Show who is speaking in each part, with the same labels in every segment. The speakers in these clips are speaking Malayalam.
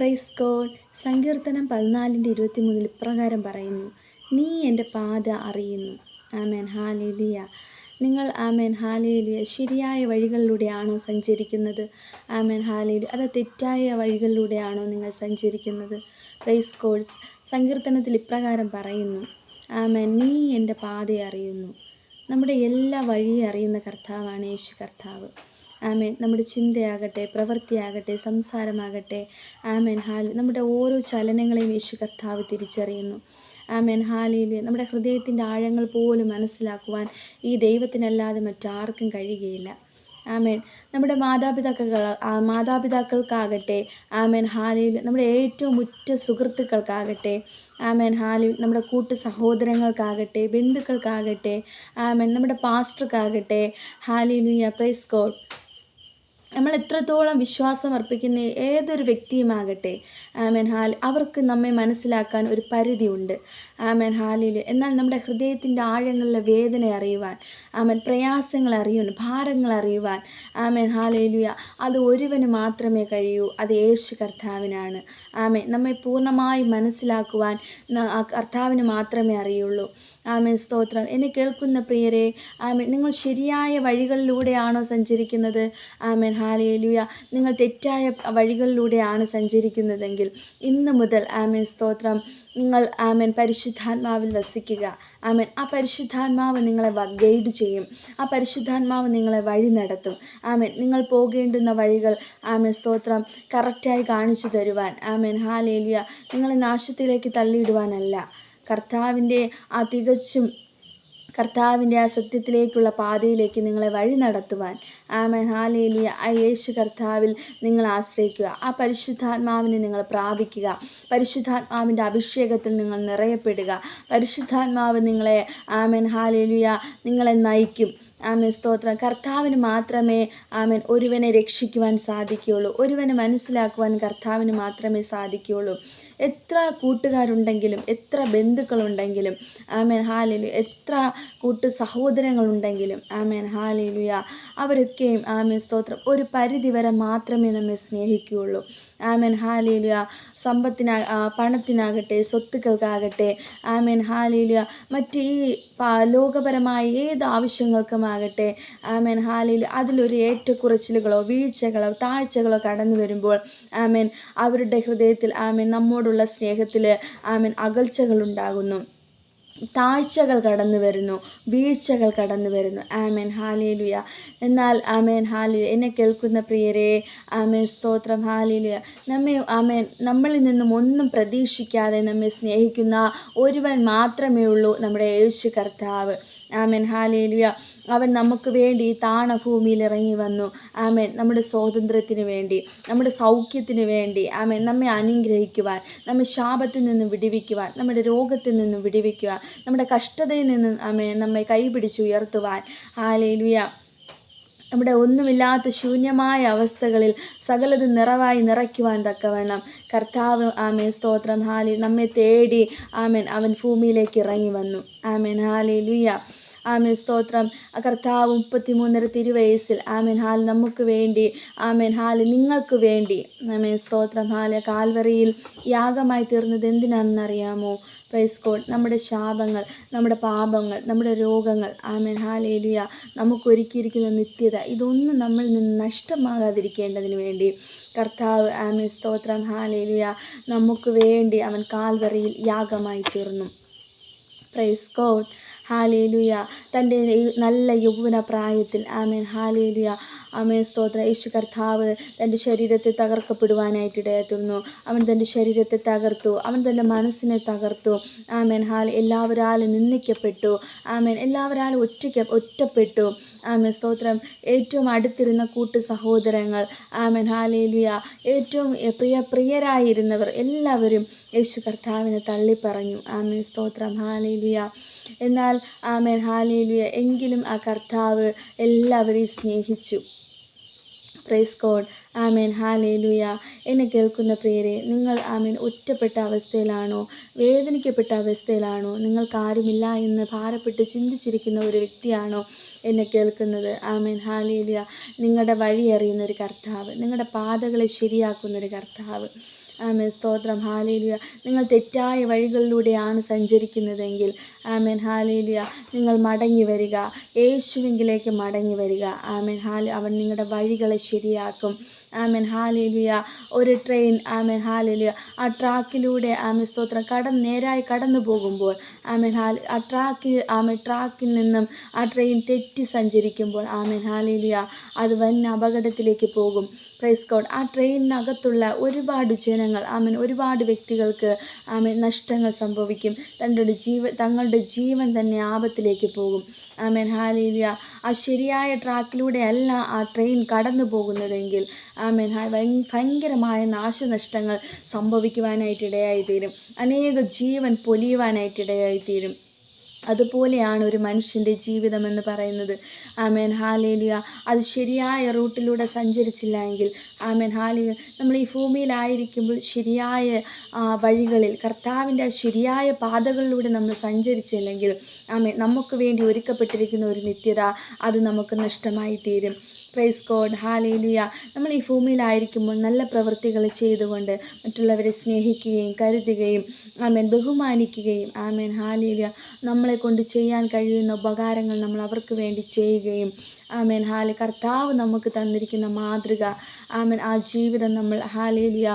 Speaker 1: പ്രൈസ് ഗോഡ് സങ്കീർത്തനം പതിനാലിന്റെ ഇരുപത്തിമൂന്നിൽ ഇപ്രകാരം പറയുന്നു. നീ എന്റെ പാത അറിയുന്നു. ആമേൻ. ഹാലേലിയ നിങ്ങൾ ആമേൻ. ഹാലേലിയ ശരിയായ വഴികളിലൂടെയാണോ സഞ്ചരിക്കുന്നത്? ആമേൻ. ഹാലേലി അത് തെറ്റായ വഴികളിലൂടെയാണോ നിങ്ങൾ സഞ്ചരിക്കുന്നത്? പ്രൈസ് കോഴ്സ് സങ്കീർത്തനത്തിൽ ഇപ്രകാരം പറയുന്നു. ആമേൻ. നീ എന്റെ പാത അറിയുന്നു. നമ്മുടെ എല്ലാ വഴിയും അറിയുന്ന കർത്താവാണ് യേശു കർത്താവ്. ആമേൻ. നമ്മുടെ ചിന്തയാകട്ടെ പ്രവൃത്തിയാകട്ടെ സംസാരമാകട്ടെ. ആമേൻ. ഹാൽ നമ്മുടെ ഓരോ ചലനങ്ങളെയും യേശു കർത്താവ് തിരിച്ചറിയുന്നു. ആമേൻ. ഹാലിയിൽ നമ്മുടെ ഹൃദയത്തിന്റെ ആഴങ്ങൾ പോലും മനസ്സിലാക്കുവാൻ ഈ ദൈവത്തിനല്ലാതെ മറ്റാർക്കും കഴിയുകയില്ല. ആമേൻ. നമ്മുടെ മാതാപിതാക്കൾ മാതാപിതാക്കൾക്കാകട്ടെ ആമേൻ. ഹാലിയിൽ നമ്മുടെ ഏറ്റവും ഉറ്റ സുഹൃത്തുക്കൾക്കാകട്ടെ ആമേൻ. ഹാലിൽ നമ്മുടെ കൂട്ടു സഹോദരങ്ങൾക്കാകട്ടെ ബന്ധുക്കൾക്കാകട്ടെ ആമേൻ. നമ്മുടെ പാസ്റ്റർക്കാകട്ടെ ഹാലിലുയ. Praise God. നമ്മൾ എത്രത്തോളം വിശ്വാസം അർപ്പിക്കുന്ന ഏതൊരു വ്യക്തിയുമാകട്ടെ ആമേൻ ഹാൽ അവർക്ക് നമ്മെ മനസ്സിലാക്കാൻ ഒരു പരിധിയുണ്ട്. ആമേൻ ഹാലിൽ എന്നാൽ നമ്മുടെ ഹൃദയത്തിന്റെ ആഴങ്ങളിലെ വേദന അറിയുവാൻ ആമൻ പ്രയാസങ്ങൾ അറിയുവാൻ ഭാരങ്ങൾ അറിയുവാൻ ആമേൻ ഹാലേലുയ അത് ഒരുവന് മാത്രമേ കഴിയൂ അത് യേശു കർത്താവിനാണ്. ആമേ നമ്മെ പൂർണമായി മനസ്സിലാക്കുവാൻ കർത്താവിന് മാത്രമേ അറിയുള്ളൂ. ആമേൻ. സ്തോത്രം. എന്നെ കേൾക്കുന്ന പ്രിയരെ ആമേൻ. നിങ്ങൾ ശരിയായ വഴികളിലൂടെയാണോ സഞ്ചരിക്കുന്നത്? ആമേൻ. ഹാലയിലൂയ നിങ്ങൾ തെറ്റായ വഴികളിലൂടെയാണ് സഞ്ചരിക്കുന്നതെങ്കിൽ ഇന്ന് മുതൽ ആമേൻ സ്തോത്രം. നിങ്ങൾ ആമേൻ പരിശുദ്ധാത്മാവിൽ വസിക്കുക. ആമേൻ. ആ പരിശുദ്ധാത്മാവ് നിങ്ങളെ ഗൈഡ് ചെയ്യും. ആ പരിശുദ്ധാത്മാവ് നിങ്ങളെ വഴി നടത്തും. ആമേൻ. നിങ്ങൾ പോകേണ്ടുന്ന വഴികൾ ആമേൻ സ്തോത്രം കറക്റ്റായി കാണിച്ചു തരുവാൻ. ആമേൻ. ഹാലേലിയ. നിങ്ങളെ നാശത്തിലേക്ക് തള്ളിയിടുവാനല്ല. കർത്താവിന്റെ ആ തികച്ചും കർത്താവിന്റെ ആ സത്യത്തിലേക്കുള്ള പാതയിലേക്ക് നിങ്ങളെ വഴി നടത്തുവാൻ. ആ മെഹാലയിലെ ആ യേശു കർത്താവിൽ നിങ്ങൾ ആശ്രയിക്കുക. ആ പരിശുദ്ധാത്മാവിനെ നിങ്ങൾ പ്രാപിക്കുക. പരിശുദ്ധാത്മാവിന്റെ അഭിഷേകത്തിൽ നിങ്ങൾ നിറയപ്പെടുക. പരിശുദ്ധാത്മാവ് നിങ്ങളെ ആ മെൻഹാലേലിയ നിങ്ങളെ നയിക്കും. ആമേൻ സ്തോത്രം. കർത്താവിന് മാത്രമേ ആമേൻ ഒരുവനെ രക്ഷിക്കുവാൻ സാധിക്കുകയുള്ളൂ. ഒരുവനെ മനസ്സിലാക്കുവാൻ കർത്താവിന് മാത്രമേ സാധിക്കുകയുള്ളൂ. എത്ര കൂട്ടുകാരുണ്ടെങ്കിലും എത്ര ബന്ധുക്കളുണ്ടെങ്കിലും ആമേൻ ഹാലിലു എത്ര കൂട്ട് സഹോദരങ്ങളുണ്ടെങ്കിലും ആമേൻ ഹാലിലുയ അവരൊക്കെയും ആമേൻ സ്തോത്രം. ഒരു പരിധി വരെ മാത്രമേ നമ്മെ സ്നേഹിക്കുകയുള്ളൂ. ആമേൻ ഹാലിലുയ. സമ്പത്തിനാ പണത്തിനാകട്ടെ സ്വത്തുക്കൾക്കാകട്ടെ ആമേൻ ഹാലിലുയ. മറ്റ് ഈ ലോകപരമായ ഏത് ആവശ്യങ്ങൾക്കുമാകട്ടെ. ആമേൻ ഹാലിൽ അതിലൊരു ഏറ്റക്കുറച്ചിലുകളോ വീഴ്ചകളോ താഴ്ചകളോ കടന്നു വരുമ്പോൾ ആമേൻ അവരുടെ ഹൃദയത്തിൽ ആമേൻ നമ്മോടുള്ള സ്നേഹത്തിൽ ആമേൻ അകൽച്ചകൾ ഉണ്ടാകുന്നു താഴ്ചകൾ കടന്നു വരുന്നു വീഴ്ചകൾ കടന്നു വരുന്നു. ആമേൻ ഹാലേലുയ. എന്നാൽ ആമേൻ ഹാലി എന്നെ കേൾക്കുന്ന പ്രിയരെ ആമേൻ സ്തോത്രം ഹാലേലുയ. നമ്മെ ആമേൻ നമ്മളിൽ നിന്നും ഒന്നും പ്രതീക്ഷിക്കാതെ നമ്മെ സ്നേഹിക്കുന്ന ഒരുവൻ മാത്രമേ ഉള്ളൂ നമ്മുടെ യേശു കർത്താവ്. ആമേൻ. ഹാലേലിയ അവൻ നമുക്ക് വേണ്ടി താണഭൂമിയിൽ ഇറങ്ങി വന്നു. ആമേൻ. നമ്മുടെ സ്വാതന്ത്ര്യത്തിന് വേണ്ടി നമ്മുടെ സൗഖ്യത്തിന് വേണ്ടി ആമേൻ നമ്മെ അനുഗ്രഹിക്കുവാൻ നമ്മെ ശാപത്തിൽ നിന്ന് വിടിവിക്കുവാൻ നമ്മുടെ രോഗത്തിൽ നിന്ന് വിടിവിക്കുവാൻ നമ്മുടെ കഷ്ടതയിൽ നിന്ന് ആമേൻ നമ്മെ കൈപിടിച്ച് ഉയർത്തുവാൻ. ഹാലേലിയ നമ്മുടെ ഒന്നുമില്ലാത്ത ശൂന്യമായ അവസ്ഥകളിൽ സകലത് നിറവായി നിറയ്ക്കുവാൻ തക്കവണ്ണം. കർത്താവ് ആമേൻ സ്തോത്രം. ഹാലി നമ്മെ തേടി ആമേൻ അവൻ ഭൂമിയിലേക്ക് ഇറങ്ങി വന്നു. ആമേൻ. ഹാലി ലുയ ആമേൻ. സ്തോത്രം. കർത്താവ് മുപ്പത്തിമൂന്നര തിരുവയസ്സിൽ. ആമേൻ. ഹാൽ നമുക്ക് വേണ്ടി. ആമേൻ. ഹാൽ നിങ്ങൾക്ക് വേണ്ടി. ആമേൻ. സ്തോത്രം. ഹാൽ കാൽവറിയിൽ യാഗമായി തീർന്നത് എന്തിനാണെന്നറിയാമോ? പ്രൈസ് കോഡ് നമ്മുടെ ശാപങ്ങൾ നമ്മുടെ പാപങ്ങൾ നമ്മുടെ രോഗങ്ങൾ. ആമേൻ. ഹാലേലുയ. നമുക്കൊരുക്കിയിരിക്കുന്ന നിത്യത. ഇതൊന്നും നമ്മളിൽ നിന്ന് നഷ്ടമാകാതിരിക്കേണ്ടതിന് വേണ്ടി. കർത്താവ് ആമേൻ. സ്തോത്രം. ഹാലേലുയ. നമുക്ക് വേണ്ടി അവൻ കാൽവറിയിൽ യാഗമായി തീർന്നു. പ്രൈസ് കോഡ് ഹാലേലുയ. തന്റെ നല്ല യൗവന പ്രായത്തിൽ. ആമേൻ. ഹാലേലുയ. ആമേൻ. സ്തോത്ര. യേശു കർത്താവ് തന്റെ ശരീരത്തെ തകർക്കപ്പെടുവാനായിട്ട് ഇടയാത്തുന്നു അവൻ തന്റെ ശരീരത്തെ തകർത്തു. അവൻ തന്റെ മനസ്സിനെ തകർത്തു. ആമേൻ. ഹാൽ എല്ലാവരാലും നിന്ദിക്കപ്പെട്ടു. ആമേൻ. എല്ലാവരാലും ഒറ്റയ്ക്ക് ഒറ്റപ്പെട്ടു. ആമേൻ. സ്തോത്രം. ഏറ്റവും അടുത്തിരുന്ന കൂട്ട് സഹോദരങ്ങൾ. ആമേൻ. ഹാലേലുയ. ഏറ്റവും പ്രിയ പ്രിയരായിരുന്നവർ എല്ലാവരും യേശു കർത്താവിനെ തള്ളിപ്പറഞ്ഞു. ആമേൻ. സ്തോത്രം. ഹാലേലുയ. എന്നാൽ ആമേൻ ഹാലേലുയ. എങ്കിലും ആ കർത്താവ് എല്ലാവരെയും സ്നേഹിച്ചു. പ്രൈസ് കോഡ് ആമേൻ ഹാലേലുയ. എന്നെ കേൾക്കുന്ന പ്രിയരെ നിങ്ങൾ ആമേൻ ഒറ്റപ്പെട്ട അവസ്ഥയിലാണോ? വേദനിക്കപ്പെട്ട അവസ്ഥയിലാണോ? നിങ്ങൾക്ക് ആരുമില്ല എന്ന് ഭാരപ്പെട്ട് ചിന്തിച്ചിരിക്കുന്ന ഒരു വ്യക്തിയാണോ എന്നെ കേൾക്കുന്നത്? ആമേൻ ഹാലേലുയ. നിങ്ങളുടെ വഴി അറിയുന്ന ഒരു കർത്താവ് നിങ്ങളുടെ പാതകളെ ശരിയാക്കുന്ന ഒരു കർത്താവ്. ആമേൻ. സ്തോത്രം. ഹാലേലിയ. നിങ്ങൾ തെറ്റായ വഴികളിലൂടെയാണ് സഞ്ചരിക്കുന്നതെങ്കിൽ ആമേൻ. ഹാലേലിയ. നിങ്ങൾ മടങ്ങി വരിക. യേശുവിങ്കിലേക്ക് മടങ്ങി വരിക. ആമേൻ. ഹാൽ അവൻ നിങ്ങളുടെ വഴികളെ ശരിയാക്കും. ആമേൻ. ഹാലേലിയ. ഒരു ട്രെയിൻ ആമേൻ. ഹാലേലിയ. ആ ട്രാക്കിലൂടെ ആമേ സ്തോത്രം. കടന്ന് നേരായി കടന്നു പോകുമ്പോൾ ആമേൻ. ഹാൽ ആ ട്രാക്ക് ആമേ ട്രാക്കിൽ നിന്നും ആ ട്രെയിൻ തെറ്റി സഞ്ചരിക്കുമ്പോൾ ആമേൻ. ഹാലേലിയ. അത് വൻ അപകടത്തിലേക്ക് പോകും. പ്രൈസ് കോഡ് ആ ട്രെയിനിനകത്തുള്ള ഒരുപാട് ജനങ്ങൾ ആമേൻ ഒരുപാട് വ്യക്തികൾക്ക് ആമേൻ നഷ്ടങ്ങൾ സംഭവിക്കും. തങ്ങളുടെ ജീവ തങ്ങളുടെ ജീവൻ തന്നെ ആപത്തിലേക്ക് പോകും. ആമേൻ ഹാലേലിയ. ആ ശരിയായ ട്രാക്കിലൂടെ അല്ല ആ ട്രെയിൻ കടന്നു പോകുന്നതെങ്കിൽ ആമേൻ ഭയങ്കരമായ നാശനഷ്ടങ്ങൾ സംഭവിക്കുവാനായിട്ട് ഇടയായിത്തീരും. അനേക ജീവൻ പൊലിയുവാനായിട്ട് ഇടയായിത്തീരും. അതുപോലെയാണ് ഒരു മനുഷ്യന്റെ ജീവിതം എന്ന് പറയുന്നത്. ആമേൻ. ഹാലേലിയ. അത് ശരിയായ റൂട്ടിലൂടെ സഞ്ചരിച്ചില്ല എങ്കിൽ ആമേൻ. ഹാലിയ നമ്മൾ ഈ ഭൂമിയിലായിരിക്കുമ്പോൾ ശരിയായ വഴികളിൽ കർത്താവിന്റെ ശരിയായ പാതകളിലൂടെ നമ്മൾ സഞ്ചരിച്ചില്ലെങ്കിൽ ആമേൻ. നമുക്ക് വേണ്ടി ഒരുക്കപ്പെട്ടിരിക്കുന്ന ഒരു നിത്യത അത് നമുക്ക് നഷ്ടമായി തീരും. പ്രൈസ് കോഡ് ഹാലേലുയ നമ്മൾ ഈ ഭൂമിയിലായിരിക്കുമ്പോൾ നല്ല പ്രവൃത്തികൾ ചെയ്തുകൊണ്ട് മറ്റുള്ളവരെ സ്നേഹിക്കുകയും കരുതുകയും ആമേൻ ബഹുമാനിക്കുകയും ആമേൻ ഹാലേലുയ നമ്മളെ കൊണ്ട് ചെയ്യാൻ കഴിയുന്ന ഉപകാരങ്ങൾ നമ്മൾ അവർക്ക് വേണ്ടി ചെയ്യുകയും ആമേൻ ഹാലെ കർത്താവ് നമുക്ക് തന്നിരിക്കുന്ന മാതൃക ആമേൻ ആ ജീവിതം നമ്മൾ ഹാലേലുയ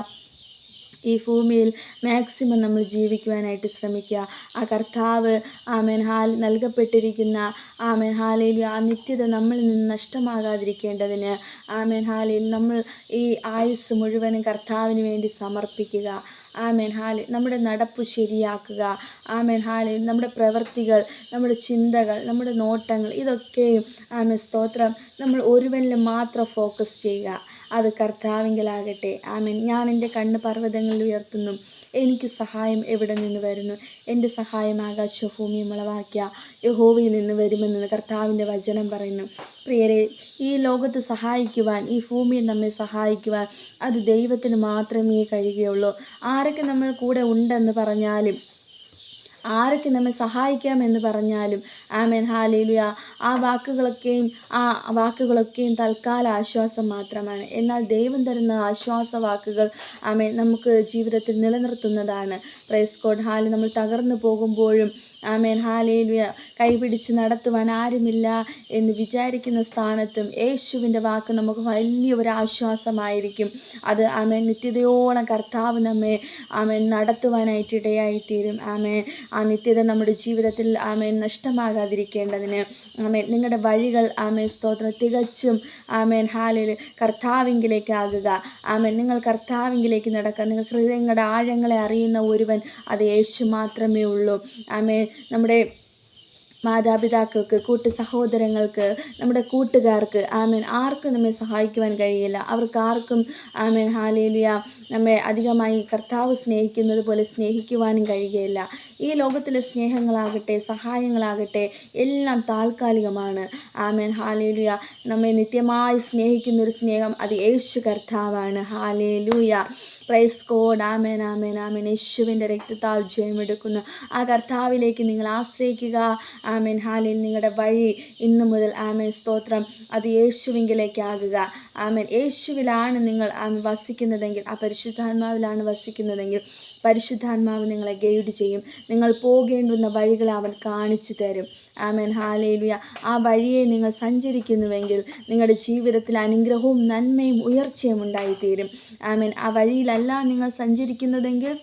Speaker 1: ഈ ഭൂമിയിൽ മാക്സിമം നമ്മൾ ജീവിക്കുവാനായിട്ട് ശ്രമിക്കുക. ആ കർത്താവ് ആ മെൻഹാൽ നൽകപ്പെട്ടിരിക്കുന്ന ആ മെൻഹാലയിൽ ആ നിത്യത നമ്മളിൽ നിന്ന് നഷ്ടമാകാതിരിക്കേണ്ടതിന് ആ മെൻഹാലയിൽ നമ്മൾ ഈ ആയുസ് മുഴുവനും കർത്താവിന് വേണ്ടി സമർപ്പിക്കുക. ആമേൻ. ഹാൽ നമ്മുടെ നടപ്പ് ശരിയാക്കുക. ആമേൻ. ഹാൽ നമ്മുടെ പ്രവൃത്തികൾ നമ്മുടെ ചിന്തകൾ നമ്മുടെ നോട്ടങ്ങൾ ഇതൊക്കെയും ആമേൻ സ്തോത്രം. നമ്മൾ ഒരുവനിൽ മാത്രം ഫോക്കസ് ചെയ്യുക. അത് കർത്താവിങ്കലാകട്ടെ. ആമേൻ. ഞാൻ എന്റെ കണ്ണ് പർവതങ്ങളിൽ ഉയർത്തുന്നു. എനിക്ക് സഹായം എവിടെ നിന്ന് വരുന്നു? എന്റെ സഹായം ആകാശഭൂമിയും മുളവാക്കിയ യഹോവയിൽ നിന്ന് വരുമെന്ന് കർത്താവിന്റെ വചനം പറയുന്നു. പ്രിയരെ ഈ ലോകത്ത് സഹായിക്കുവാൻ ഈ ഭൂമിയിൽ നമ്മെ സഹായിക്കുവാൻ അത് ദൈവത്തിന് മാത്രമേ കഴിയുകയുള്ളൂ. ആരൊക്കെ നമ്മൾ കൂടെ ഉണ്ടെന്ന് പറഞ്ഞാലും ആരൊക്കെ നമ്മെ സഹായിക്കാം എന്ന് പറഞ്ഞാലും ആമേൻ ഹാലേലുയ. ആ വാക്കുകളൊക്കെയും ആ വാക്കുകളൊക്കെയും തൽക്കാല ആശ്വാസം മാത്രമാണ്. എന്നാൽ ദൈവം തരുന്ന ആശ്വാസ വാക്കുകൾ ആമേൻ നമുക്ക് ജീവിതത്തിൽ നിലനിർത്തുന്നതാണ്. പ്രൈസ് കോഡ് ഹാൽ നമ്മൾ തകർന്നു പോകുമ്പോഴും ആമേൻ ഹാലേലുയ. കൈപിടിച്ച് നടത്തുവാൻ ആരുമില്ല എന്ന് വിചാരിക്കുന്ന സ്ഥാനത്തും യേശുവിന്റെ വാക്ക് നമുക്ക് വലിയ ഒരു ആശ്വാസമായിരിക്കും. അത് ആമേൻ നിത്യതയോളം കർത്താവ് നമ്മെ ആമേൻ നടത്തുവാനായിട്ട് ഇടയായിത്തീരും. ആമേൻ. ആ നിത്യത നമ്മുടെ ജീവിതത്തിൽ ആമേൻ നഷ്ടമാകാതിരിക്കേണ്ടതിന്. ആമേൻ. നിങ്ങളുടെ വഴികൾ ആമേൻ സ്തോത്രം. തികച്ചും ആമേൻ. ഹാലിൽ കർത്താവിങ്കിലേക്കാകുക ആമേൻ. നിങ്ങൾ കർത്താവിങ്കിലേക്ക് നടക്കുക. നിങ്ങൾ ഹൃദയങ്ങളുടെ ആഴങ്ങളെ അറിയുന്ന ഒരുവൻ അത് യേശു മാത്രമേ ഉള്ളൂ. ആമേൻ. നമ്മുടെ മാതാപിതാക്കൾക്ക് കൂട്ട് സഹോദരങ്ങൾക്ക് നമ്മുടെ കൂട്ടുകാർക്ക് ആമേൻ. ആർക്കും നമ്മെ സഹായിക്കുവാൻ കഴിയില്ല. അവർക്ക് ആർക്കും ആമേൻ ഹാലേലിയ നമ്മെ അധികമായി കർത്താവ് സ്നേഹിക്കുന്നത് പോലെ സ്നേഹിക്കുവാനും കഴിയുകയില്ല. ഈ ലോകത്തിലെ സ്നേഹങ്ങളാകട്ടെ സഹായങ്ങളാകട്ടെ എല്ലാം താൽക്കാലികമാണ്. ആമേൻ ഹാലേലുയ. നമ്മെ നിത്യമായി സ്നേഹിക്കുന്ന ഒരു സ്നേഹം അത് യേശു കർത്താവാണ്. ഹാലേലുയ. പ്രൈസ് കോഡ് ആമേൻ ആമേൻ ആമേൻ. യേശുവിന്റെ രക്തത്താൽ ജയമെടുക്കുന്നു. ആ കർത്താവിലേക്ക് നിങ്ങൾ ആശ്രയിക്കുക. ആമേൻ. ഹാലിൽ നിങ്ങളുടെ വഴി ഇന്നു മുതൽ ആമേൻ. സ്തോത്രം. അത് യേശുവിങ്കിലേക്കാകുക ആമേൻ. യേശുവിലാണ് നിങ്ങൾ വസിക്കുന്നതെങ്കിൽ ആ പരിശുദ്ധാത്മാവിലാണ് വസിക്കുന്നതെങ്കിൽ പരിശുദ്ധാത്മാവ് നിങ്ങളെ ഗൈഡ് ചെയ്യും. നിങ്ങൾ പോകേണ്ടുന്ന വഴികൾ അവൻ കാണിച്ചു തരും. ആമേൻ. ഹാലേലുയ ആ വഴിയെ നിങ്ങൾ സഞ്ചരിക്കുന്നുവെങ്കിൽ നിങ്ങളുടെ ജീവിതത്തിൽ അനുഗ്രഹവും നന്മയും ഉയർച്ചയും ഉണ്ടായിത്തീരും. ആമേൻ. ആ വഴിയിലല്ല നിങ്ങൾ സഞ്ചരിക്കുന്നതെങ്കിൽ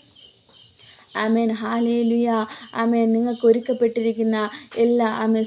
Speaker 1: ആമേൻ. ഹാലേലുയ ആമേൻ. നിങ്ങൾക്ക് ഒരുക്കപ്പെട്ടിരിക്കുന്ന എല്ലാ ആമേൻ.